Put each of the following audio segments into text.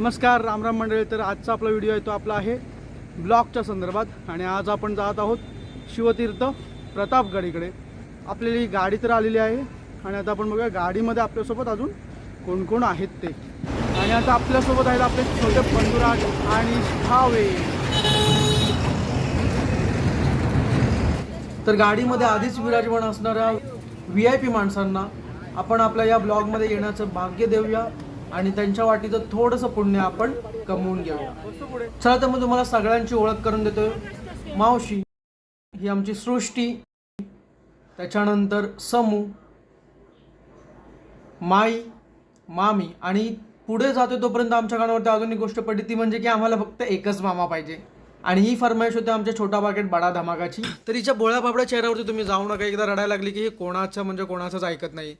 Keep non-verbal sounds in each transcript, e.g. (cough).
नमस्कार रामराम मंडळी. तर आजचा आपला व्हिडिओ आहे तो आपला आहे ब्लॉगच्या संदर्भात. आणि आज आपण जात आहोत शिवतीर्थ प्रतापगडीकडे. आपल्याला ही गाडी तर आलेली आहे. आणि आता आपण बघूया गाडीमध्ये आपल्यासोबत अजून कोण कोण आहेत ते. आणि आता आपल्यासोबत आहेत आपले छोटे बंधुराज आणि भावे तर गाडीमध्ये आधीच विराजमान असणाऱ्या व्ही आय पी माणसांना आपण आपल्या या ब्लॉगमध्ये येण्याचं भाग्य देऊया. आणि त्यांच्या वाटीचं थोडंसं पुण्य आपण कमवून घेऊया चला तर मग तुम्हाला सगळ्यांची ओळख करून देतोय. मावशी ही आमची सृष्टी. त्याच्यानंतर समू माई मामी. आणि पुढे जातोय तोपर्यंत आमच्या कानावरती अजून एक गोष्ट पडली ती म्हणजे की आम्हाला फक्त एकच मामा पाहिजे. आणि ही फरमाईश होती आमच्या छोटा पाकेट बडा धमाकाची. तर हिच्या बोळ्या बाबड्या चेहऱ्यावरती तुम्ही जाऊ नका. एकदा रडायला लागली की हे कोणाचं म्हणजे कोणाचंच ऐकत नाही.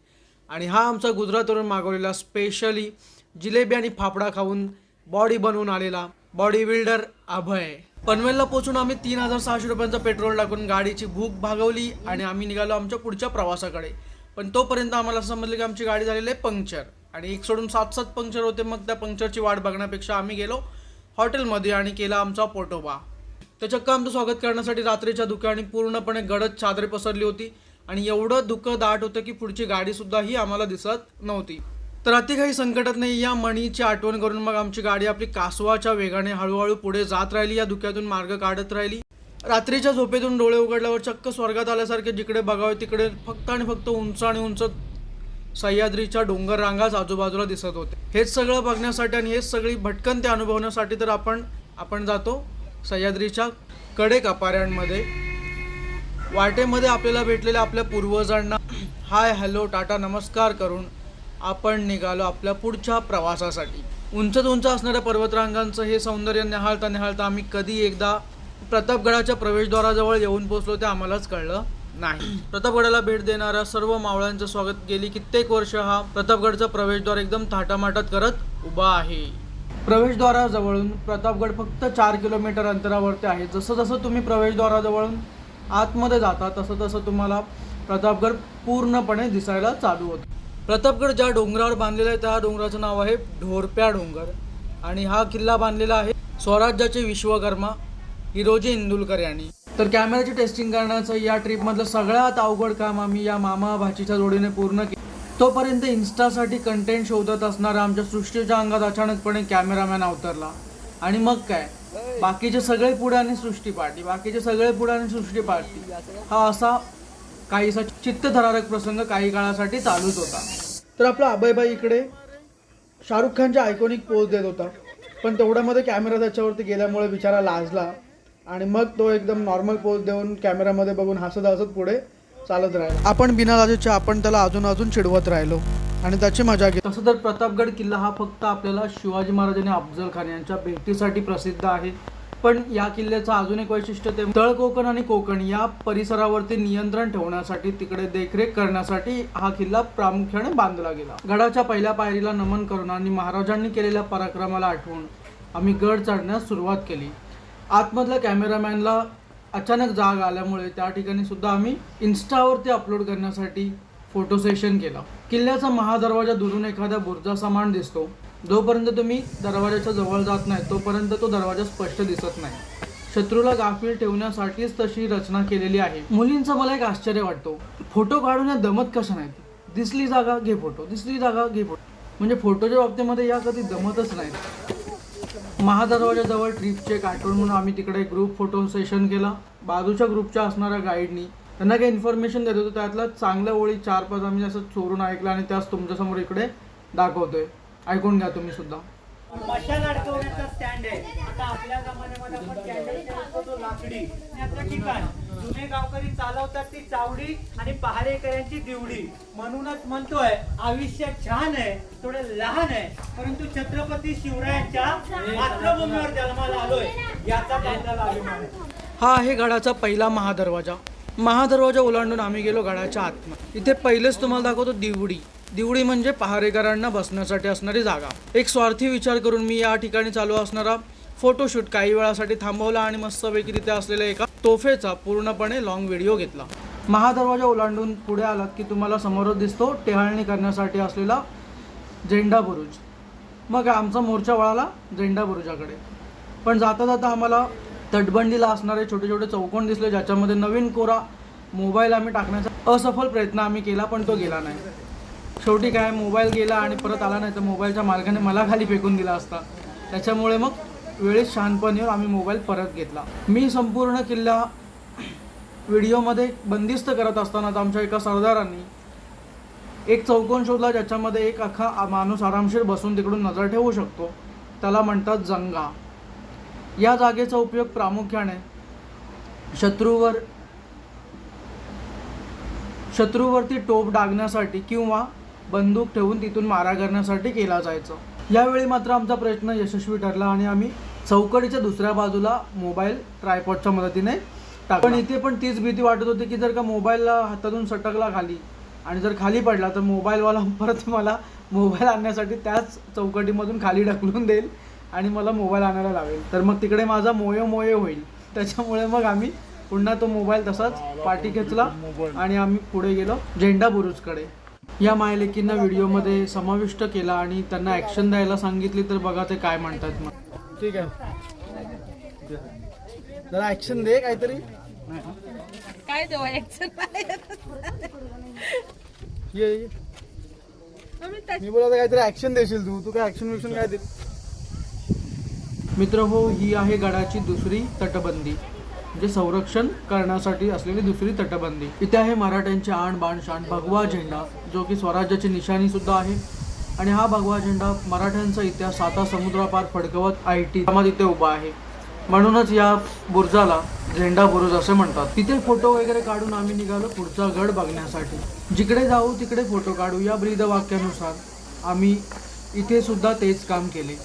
आणि हा आमचा गुजरातवरून मागवलेला स्पेशली जिलेबी आणि फाफडा खाऊन बॉडी बनवून आलेला बॉडी बिल्डर अभय. पनवेलला पोहोचून आम्ही तीन हजार सहाशे रुपयांचा पेट्रोल टाकून गाडीची भूक भागवली आणि आम्ही निघालो आमच्या पुढच्या प्रवासाकडे. पण तोपर्यंत आम्हाला समजलं की आमची गाडी झालेली आहे पंक्चर. आणि एक सोडून सात सात पंक्चर होते मग त्या पंक्चरची वाट बघण्यापेक्षा आम्ही गेलो हॉटेलमध्ये आणि केला आमचा पोटोबा. तर चक्क आमचं स्वागत करण्यासाठी रात्रीच्या दुकानी पूर्णपणे गडद चादरी पसरली होती. आणि एवढं दुःख दाट होतं की पुढची गाडीसुद्धा ही आम्हाला दिसत नव्हती. तर अति काही संकटात नाही या मणीची आठवण करून मग आमची गाडी आपली कासवाच्या वेगाने हळूहळू पुढे जात राहिली या धुक्यातून मार्ग काढत राहिली. रात्रीच्या झोपेतून डोळे उघडल्यावर चक्क स्वर्गात आल्यासारखे जिकडे बघावे तिकडे फक्त आणि फक्त उंच आणि उंच सह्याद्रीच्या डोंगर रांगाच आजूबाजूला दिसत होते. हेच सगळं बघण्यासाठी आणि हेच सगळी भटकन ते अनुभवण्यासाठी तर आपण आपण जातो सह्याद्रीच्या कडे कपाऱ्यांमध्ये वाटेमध्ये आपल्याला भेटलेल्या आपल्या पूर्वजांना हाय हॅलो टाटा नमस्कार करून आपण निघालो आपल्या पुढच्या प्रवासासाठी. उंचत उंच असणाऱ्या पर्वतरांगांचं हे सौंदर्य निहाळता निहाळता आम्ही कधी एकदा प्रतापगडाच्या प्रवेशद्वाराजवळ येऊन पोहोचलो ते आम्हालाच कळलं नाही. प्रतापगडाला भेट देणाऱ्या सर्व मावळ्यांचं स्वागत गेली कित्येक वर्ष हा प्रतापगडचा प्रवेशद्वार एकदम थाटामाटात करत उभा आहे. प्रवेशद्वाराजवळून प्रतापगड फक्त चार किलोमीटर अंतरावरती आहे. जसं जसं तुम्ही प्रवेशद्वाराजवळून आतमध्ये जाता तसं तसं तुम्हाला प्रतापगड पूर्णपणे दिसायला चालू होतं. प्रतापगड ज्या डोंगरावर बांधलेला आहे त्या डोंगराचं नाव आहे ढोरप्या डोंगर. आणि हा किल्ला बांधलेला आहे स्वराज्याचे विश्वकर्मा हिरोजी इंदुलकर यांनी. तर कॅमेऱ्याची टेस्टिंग करण्याचं या ट्रिपमधलं सगळ्यात अवघड काम आम्ही या मामा भाचीच्या जोडीने पूर्ण केलं. तोपर्यंत इन्स्टासाठी कंटेंट शोधत असणारा आमच्या सृष्टीच्या अंगात अचानकपणे कॅमेरामॅन अवतरला. आणि मग काय? बाकीचे सगळे पुढे आणि सृष्टी पाडली बाकीचे सगळे पुढे आणि सृष्टी पाडली. हा असा काहीसा चित्तथरारक प्रसंग काही काळासाठी चालूच होता. तर आपला अभयभाई इकडे शाहरुख खानच्या आयकॉनिक पोज देत होता. पण तेवढ्यामध्ये कॅमेरा त्याच्यावरती गेल्यामुळे बिचारा लाजला आणि मग तो एकदम नॉर्मल पोज देऊन कॅमेरामध्ये बघून हसत हसत पुढे चालत राहिला. आपण बिना लाजूच्या आपण त्याला अजून अजून चिडवत राहिलो. आणि त्याची मजा घे तसं तर प्रतापगड किल्ला हा फक्त आपल्याला शिवाजी महाराज आणि अफजल खान यांच्या भेटीसाठी प्रसिद्ध आहे. पण या किल्ल्याचं अजून एक वैशिष्ट्य ते तळ कोकण आणि कोकण या परिसरावरती नियंत्रण ठेवण्यासाठी तिकडे देखरेख करण्यासाठी हा किल्ला प्रामुख्याने बांधला गेला. गडाच्या पहिल्या पायरीला नमन करून आणि महाराजांनी केलेल्या पराक्रमाला आठवून आम्ही गड चढण्यास सुरुवात केली. आतमधल्या कॅमेरामॅनला अचानक जाग आल्यामुळे त्या ठिकाणी सुद्धा आम्ही इन्स्टावरती अपलोड करण्यासाठी फोटो सेशन केला. किल्ल्याचा महादरवाजा दुरून एखादा बुर्जा समान दिसतो. जोपर्यंत तुम्ही दरवाजाच्या जवळ जात नाही तोपर्यंत तो दरवाजा स्पष्ट दिसत नाही. शत्रूला गाफील ठेवण्यासाठीच तशी रचना केलेली आहे. मुलींचं मला एक आश्चर्य वाटतो. फोटो काढून या दमत कशा नाहीत? दिसली जागा घे फोटो. दिसली जागा घे फोटो. म्हणजे फोटोच्या बाबतीमध्ये या कधी दमतच नाहीत. महादरवाजाजवळ ट्रिपचे एक म्हणून आम्ही तिकडे ग्रुप फोटो सेशन केला. बाजूच्या ग्रुपच्या असणाऱ्या गाईडनी त्यांना काही इन्फॉर्मेशन देत होतो. त्यातल्या चांगल्या ओळी चार पाच आम्ही असं चोरून ऐकलं आणि त्याच तुमच्यासमोर इकडे दाखवतोय. ऐकून घ्या तुम्ही सुद्धा. मशाल अडकवण्याचा स्टँड आहे. आता आपल्या जमान्यामध्ये आपण कॅन्डल लाकडी. याचं ठिकाण. जुने गावकरी चालवतात ती चावडी आणि पहारेकऱ्यांची दिवडी. म्हणूनच म्हणतोय आयुष्य छान आहे थोडं लहान आहे परंतु छत्रपती शिवरायांच्या मातृभूमीवर जन्माला आलोय. याचा आपल्याला अभिमान हा आहे गडाचा पहिला महादरवाजा. महादरवाजा ओलांडून आम्ही गेलो गडाच्या आतमध्ये. इथे पहिलेच तुम्हाला दाखवतो दिवडी. दिवडी म्हणजे पहारेकरांना बसण्यासाठी असणारी जागा. एक स्वार्थी विचार करून मी या ठिकाणी चालू असणारा फोटोशूट काही वेळासाठी थांबवला आणि मस्तपैकी तिथे असलेल्या एका तोफेचा पूर्णपणे लॉंग व्हिडिओ घेतला. महादरवाजा ओलांडून पुढे आलात की तुम्हाला समोरच दिसतो टेहाळणी करण्यासाठी असलेला झेंडा बुरुज. मग आमचा मोर्चा वळाला झेंडा बुरुजाकडे. पण जाता जाता आम्हाला तटबंदीला असणारे छोटे छोटे चौकोन दिसले ज्याच्यामध्ये नवीन कोरा मोबाईल आम्ही टाकण्याचा असफल प्रयत्न आम्ही केला पण तो गेला नाही. शेवटी काय मोबाईल गेला आणि परत आला नाही तर मोबाईलच्या मालकाने मला खाली फेकून दिला असता. त्याच्यामुळे मग वेळेत शहाणपणीवर आम्ही मोबाईल परत घेतला. मी संपूर्ण किल्ला व्हिडिओमध्ये बंदिस्त करत असताना आमच्या एका सरदारांनी एक चौकोन शोधला ज्याच्यामध्ये एक अख्खा माणूस आरामशीर बसून तिकडून नजर ठेवू शकतो. त्याला म्हणतात जंगा. या जागेचा उपयोग प्रामुख्याने शत्रूवर शत्रूवरती टोप डागण्यासाठी किंवा बंदूक ठेवून तिथून मारा करण्यासाठी केला जायचा. यावेळी मात्र आमचा प्रयत्न यशस्वी ठरला आणि आम्ही चौकडीच्या दुसऱ्या बाजूला मोबाईल ट्रायपॉडच्या मदतीने टाक पण इथे पण तीच भीती वाटत होती की जर का मोबाईलला हातातून सटकला खाली आणि जर खाली पडला तर मोबाईलवाला परत मला मोबाईल आणण्यासाठी त्याच चौकटीमधून खाली ढकलून देईल. आणि मला मोबाईल आणायला लावेल. तर मग तिकडे माझा मोये मोये होईल. त्याच्यामुळे मग आम्ही पुन्हा तो मोबाईल तसाच पाठी खेचला आणि आम्ही पुढे गेलो झेंडा बुरुजकडे. या मायलेकींना व्हिडिओमध्ये समाविष्ट केला आणि त्यांना ॲक्शन द्यायला सांगितली तर बघा ते काय म्हणतात मग. ठीक आहे. जरा ॲक्शन दे काहीतरी. काय देऊ ऍक्शन ये ये. मी बोलत काहीतरी ऍक्शन देशील तू. तू काय ऍक्शन विक्शन काय दे मित्र हो ही आहे गडाची दुसरी तटबंदी म्हणजे संरक्षण करण्यासाठी असलेली दुसरी तटबंदी. इथे आहे मराठ्यांचे आण बाण शाण भगवा झेंडा जो की स्वराज्याची निशाणी सुद्धा आहे. आणि हा भगवा झेंडा मराठ्यांचा इतिहास साता समुद्रापार फडकवत आय टी इथे उभा आहे. म्हणूनच या बुर्जाला झेंडा बुरुज असे म्हणतात. तिथे फोटो वगैरे काढून आम्ही निघालो पुढचा गड बघण्यासाठी. जिकडे जाऊ तिकडे फोटो काढू. या ब्रीद वाक्यानुसार आम्ही इथे सुद्धा तेच काम केले.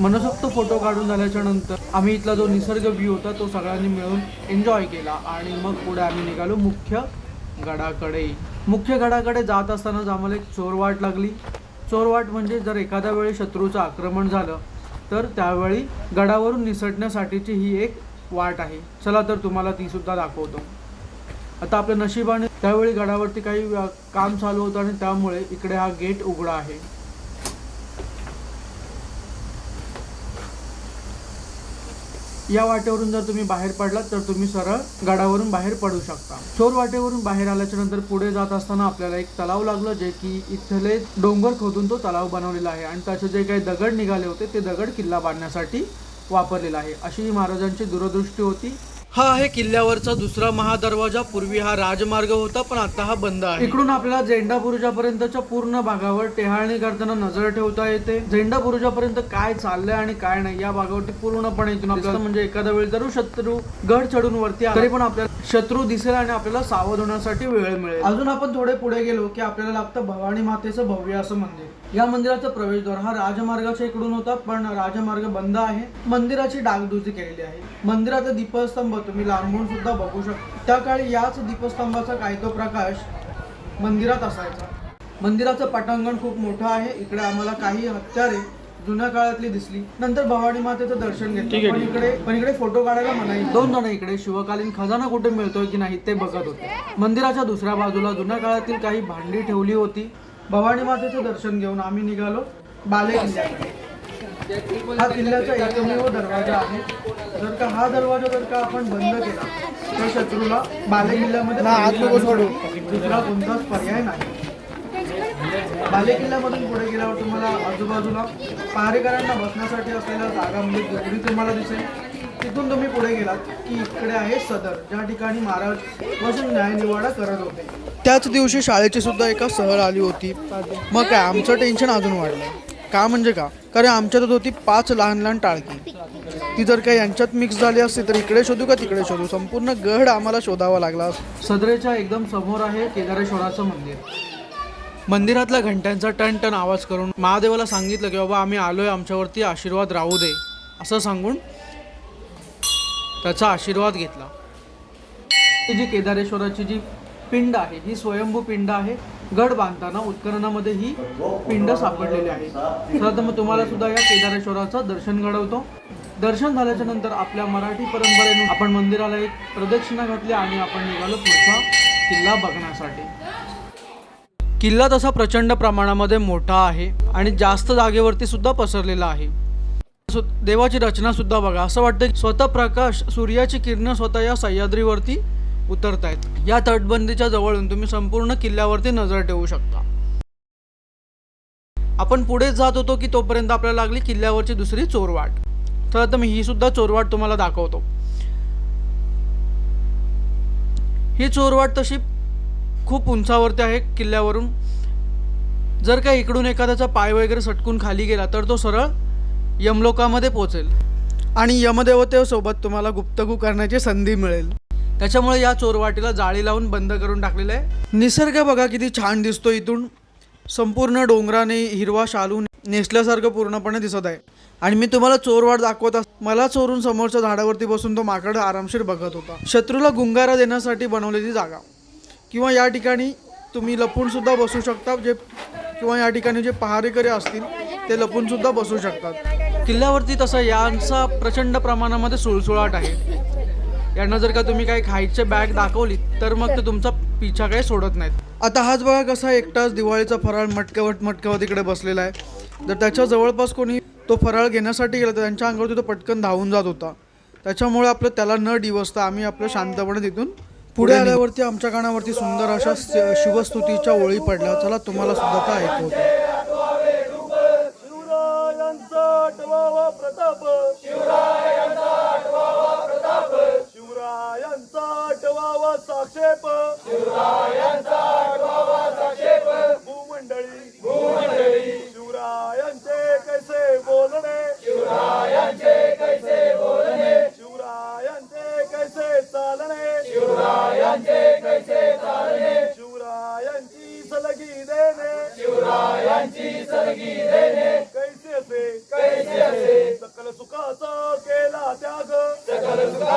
मनसोक्त फोटो काढून झाल्याच्यानंतर आम्ही इथला जो निसर्ग व्ह्यू होता तो सगळ्यांनी मिळून एन्जॉय केला. आणि मग पुढे आम्ही निघालो मुख्य गडाकडे. मुख्य गडाकडे जात असतानाच आम्हाला एक चोरवाट लागली. चोरवाट म्हणजे जर एखाद्या वेळी शत्रूचं आक्रमण झालं तर त्यावेळी गडावरून निसटण्यासाठीची ही एक वाट आहे. चला तर तुम्हाला ती सुद्धा दाखवतो. आता आपल्या नशिबाने त्यावेळी गडावरती काही काम चालू होतं आणि त्यामुळे इकडे हा गेट उघडा आहे. या वाटेवरून जर तुम्ही बाहेर पडलात तर तुम्ही सरळ गडावरून बाहेर पडू शकता. चोर वाटेवरून बाहेर आल्याच्यानंतर पुढे जात असताना आपल्याला एक तलाव लागलं जे की इथले डोंगर खोदून तो तलाव बनवलेला आहे. आणि त्याचे जे काही दगड निघाले होते ते दगड किल्ला बांधण्यासाठी वापरलेला आहे. अशी ही महाराजांची दूरदृष्टी होती. हा आहे किल्ल्यावरचा दुसरा महादरवाजा. पूर्वी हा राजमार्ग होता पण आता हा बंद आहे. इकडून आपल्याला झेंडा बुरुजापर्यंतच्या पूर्ण भागावर टेहाळणी करताना नजर ठेवता येते. झेंडा बुरुजापर्यंत काय चाललंय आणि काय नाही या भागावरती पूर्णपणे इथून आपल्याला म्हणजे एखाद्या वेळी जरूर शत्रू गड चढून वरती तरी पण आपल्याला शत्रू दिसेल आणि आपल्याला सावध होण्यासाठी वेळ मिळेल. अजून आपण थोडे पुढे गेलो की आपल्याला लागतं भवानी मातेचं भव्य असं मंदिर. या मंदिराचा प्रवेशद्वार हा राजमार्गाच्या इकडून होता पण राजमार्ग बंद आहे. मंदिराची डागडुजी केलेली आहे. मंदिराचा दीपस्तंभ तुम्ही लांबून सुद्धा बघू शकता त्या काळी याच दीपस्तंभाचा काही तो प्रकाश मंदिरात असायचा. मंदिराचं पटांगण खूप मोठं आहे. इकडे आम्हाला काही हत्यारे जुन्या काळातली दिसली. नंतर भवानी मातेचं दर्शन घेतलं. पण इकडे पण इकडे फोटो काढायला मनाई दोन जण इकडे शिवकालीन खजाना कुठे मिळतोय की नाही ते बघत होते. मंदिराच्या दुसऱ्या बाजूला जुन्या काळातील काही भांडी ठेवली होती. भवानी मातेचं दर्शन घेऊन आम्ही निघालो बाले किल्ल्याकडे हा किल्ल्याचा एकमेव दरवाजा आहे. जर का हा दरवाजा जर का आपण बंद केला तर शत्रूला बाले किल्ल्यामध्ये दुसरा कोणताच पर्याय नाही. बाले किल्ल्यामधून पुढे गेल्यावर तुम्हाला आजूबाजूला पहारेकरांना बसण्यासाठी असलेल्या जागा म्हणजे तुम्हाला दिसेल. तिथून तुम्ही पुढे गेलात की इकडे आहे सदर. ज्या ठिकाणी महाराज बसून न्यायनिवाडा करत होते. त्याच दिवशी शाळेची सुद्धा एका सहल आली होती. मग काय आमचं टेन्शन अजून वाढलं का म्हणजे का? कारण आमच्यात होती पाच लहान लहान टाळकी. ती जर काही यांच्यात मिक्स झाली असती तर इकडे शोधू का तिकडे शोधू? संपूर्ण गड आम्हाला शोधावा लागला सदरेच्या एकदम समोर आहे केदारेश्वराचं मंदिर. मंदिरातल्या घंट्यांचा टन टन आवाज करून महादेवाला सांगितलं की बाबा आम्ही आलोय आमच्यावरती आशीर्वाद राहू दे. असं सांगून त्याचा आशीर्वाद घेतला. ही जी केदारेश्वराची जी पिंड आहे ही स्वयंभू पिंड आहे. गड बांधताना उत्खननामध्ये ही पिंड सापडलेली आहे. चला तर मग तुम्हाला सुद्धा या केदारेश्वराचं दर्शन घडवतो. दर्शन झाल्याच्यानंतर आपल्या मराठी परंपरेने आपण मंदिराला एक प्रदक्षिणा घातली आणि आपण निघालो पुढचा किल्ला बघण्यासाठी. किल्ला तसा प्रचंड प्रमाणामध्ये मोठा आहे आणि जास्त जागेवरती सुद्धा पसरलेला आहे. देवाची रचना सुद्धा बघा. असं वाटतं की स्वतः प्रकाश सूर्याची किरणं स्वतः या सह्याद्रीवरती उतरत आहेत या तटबंदीच्या जवळून तुम्ही संपूर्ण किल्ल्यावरती नजर ठेवू शकता. आपण पुढे जात होतो की तोपर्यंत आपल्याला लागली किल्ल्यावरची दुसरी चोरवाट. तर आता मी ही सुद्धा चोरवाट तुम्हाला दाखवतो. ही चोरवाट तशी खूप उंचावरती आहे किल्ल्यावरून. जर का इकडून एखाद्याचा पाय वगैरे सटकून खाली गेला तर तो सरळ यमलोकामध्ये पोचेल आणि यमदेवतेसोबत तुम्हाला गुप्तगू करण्याची संधी मिळेल. त्याच्यामुळे या चोरवाटीला जाळी लावून बंद करून टाकलेलं आहे. निसर्ग बघा किती छान दिसतो इथून. संपूर्ण डोंगराने हिरवा शालू नेसल्यासारखं पूर्णपणे दिसत आहे. आणि मी तुम्हाला चोरवाट दाखवत अस मला चोरून समोरच्या झाडावरती बसून तो माकड आरामशीर बघत होता. शत्रूला गुंगारा देण्यासाठी बनवलेली जागा. किंवा या ठिकाणी तुम्ही लपून सुद्धा बसू शकता जे किंवा या ठिकाणी जे पहारेकरी असतील ते लपून सुद्धा बसू शकतात. किल्ल्यावरती तसं यांचा प्रचंड प्रमाणामध्ये सुळसुळाट आहे. यांना जर का तुम्ही काही खायचे बॅग दाखवली तर मग ते तुमचा पिछा काही सोडत नाहीत. आता हाच बघा कसा एकटाच दिवाळीचा फराळ मटकवत मटकवत इकडे बसलेला आहे. जर त्याच्या जवळपास कोणी तो फराळ घेण्यासाठी गेला तर त्यांच्या अंगावरती तो पटकन धावून जात होता. त्याच्यामुळे आपलं त्याला न डिवसता आम्ही आपलं शांतपणे तिथून पुढे आल्यावरती आमच्या कानावरती सुंदर अशा शिवस्तुतीच्या ओळी पडल्या. चला तुम्हाला सुद्धा त्या ऐकवतो आठवावा प्रताप. शिवरायांचा आठवावा प्रताप शिवरायांचा आठवावा साक्षेप. शिवरायांचा आठवावा साक्षेप भूमंडळी. भूमंडळी शिवरायांचे कैसे बोलणे. शिवरायांचे कैसे बोलणे शिवरायांचे कैसे चालणे. शिवरायांचे कैसे चालणे शिवरायांची सलगी देणे शिवरायांची सलगी देणे कैसे असे सकल सुखाचा केला त्याग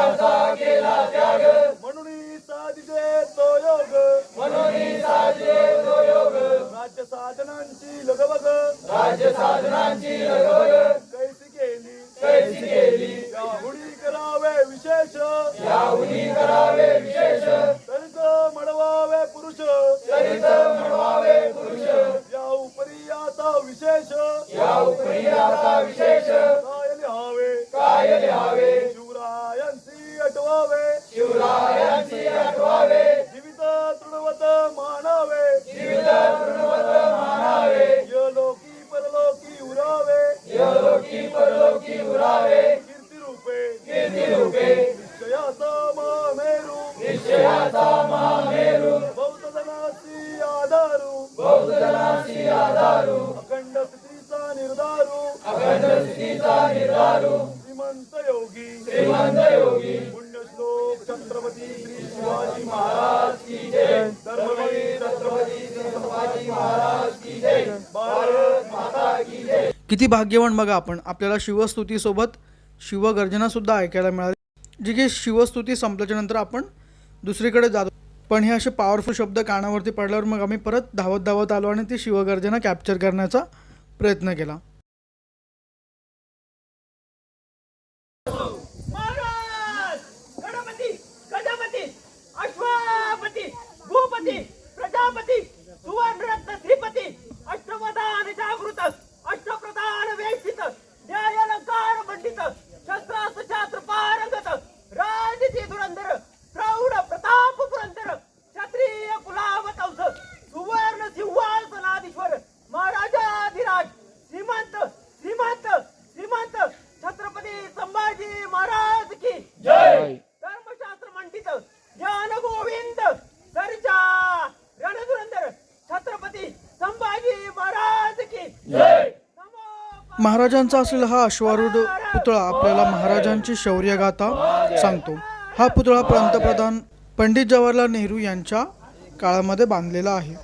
सकल केला त्याग. किती भाग्यवान बघा आपण. आपल्याला शिवस्तुतीसोबत शिवगर्जनासुद्धा ऐकायला मिळाली. जी की शिवस्तुती संपल्याच्या नंतर आपण दुसरीकडे जातो पण हे असे पॉवरफुल शब्द कानावरती पडल्यावर मग आम्ही परत धावत धावत आलो आणि ती शिवगर्जना कॅप्चर करण्याचा प्रयत्न केला. प्रजापती! श्रीपती! जागृत अष्टप्रधान वेक्षित न्यायालंकार मंडित शस्त्रास्त्र छात्र पारंगत राजची धुरंधर. महाराजांचा असलेला हा अश्वारूढ पुतळा आपल्याला महाराजांची शौर्यगाथा सांगतो. हा पुतळा पंतप्रधान पंडित जवाहरलाल नेहरू यांच्या काळामध्ये बांधलेला आहे.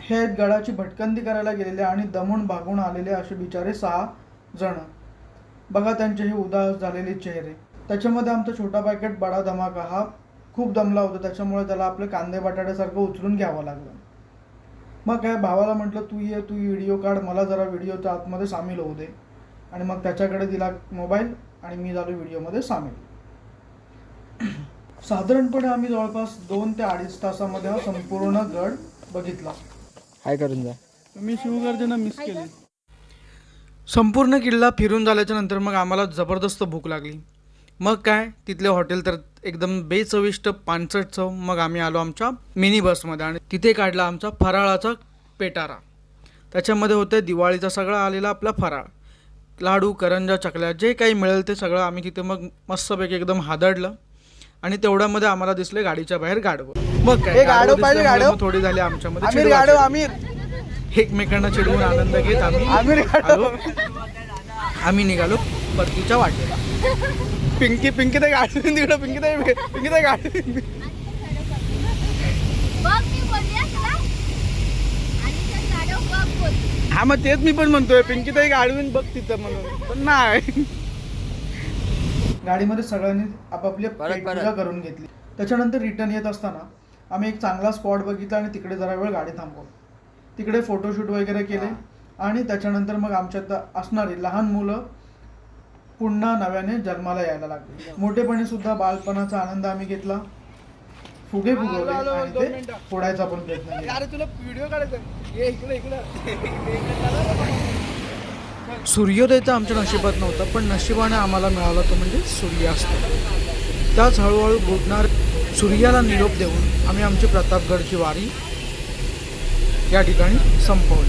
हे गडाची भटकंती करायला गेलेले आणि दमून भागून आलेले असे बिचारे सहा जण. बघा त्यांचे हे उदास झालेले चेहरे. त्याच्यामध्ये आमचा छोटा पॅकेट बडा धमाका हा खूप दमला होता. त्याच्यामुळे त्याला आपलं कांदे बटाट्यासारखं उचलून घ्यावं लागलं. मग काय भावाला म्हटलं तू ये तू व्हिडिओ काढ मला जरा व्हिडिओच्या आतमध्ये सामील होऊ दे. आणि मग त्याच्याकडे दिला मोबाईल आणि मी झालो व्हिडिओमध्ये सामील. (clears throat) साधारणपणे आम्ही जवळपास दोन ते अडीच तासामध्ये हा संपूर्ण गड बघितला. हाय करून जा मी शिवगर्जना मिस केली. संपूर्ण किल्ला फिरून झाल्याच्यानंतर मग आम्हाला जबरदस्त भूक लागली. मग काय तिथले हॉटेल तर एकदम बेचविष्ट पानसट चव. मग आम्ही आलो आमच्या मिनी बसमध्ये आणि तिथे काढला आमचा फराळाचा पेटारा. त्याच्यामध्ये होते दिवाळीचा सगळा आलेला आपला फराळ. लाडू करंजा चकल्या जे काही मिळेल ते सगळं आम्ही तिथे मग मस्तपैकी एकदम हादडलं आणि तेवढ्यामध्ये आम्हाला दिसले गाडीच्या बाहेर गाडवं मग काय मग थोडी झाली आमच्यामध्ये. एकमेकांना चिडवून आनंद घेत आम्ही आलो. आम्ही निघालो परतीच्या वाटेला. पिंकी पिंकी ते गाडी तिकडे पिंकी ते पिंकी ते गाडी हा मग तेच मी पण म्हणतोय पिंकी ताई गाडवीन बघ तिथं म्हणून. पण नाही. गाडीमध्ये सगळ्यांनी आपापली पूजा करून घेतली. त्याच्यानंतर रिटर्न येत असताना आम्ही एक चांगला स्पॉट बघितला आणि तिकडे जरा वेळ गाडी थांबवली. तिकडे फोटोशूट वगैरे केले आणि त्याच्यानंतर मग आमच्यात असणारी लहान मुलं पुन्हा नव्याने जन्माला यायला लागली. मोठेपणी सुद्धा बालपणाचा आनंद आम्ही घेतला. फुगे फुगवले आणि ते फोडायचा पण प्रयत्न केला. अरे तुला व्हिडिओ काढायचा ये इकडे इकडे. सूर्योदय तर आमच्या नशिबात नव्हता पण नशिबाने आम्हाला मिळाला तो म्हणजे सूर्यास्त. त्याच हळूहळू बुडणार सूर्याला निरोप देऊन आम्ही आमची प्रतापगडची वारी या ठिकाणी संपवली.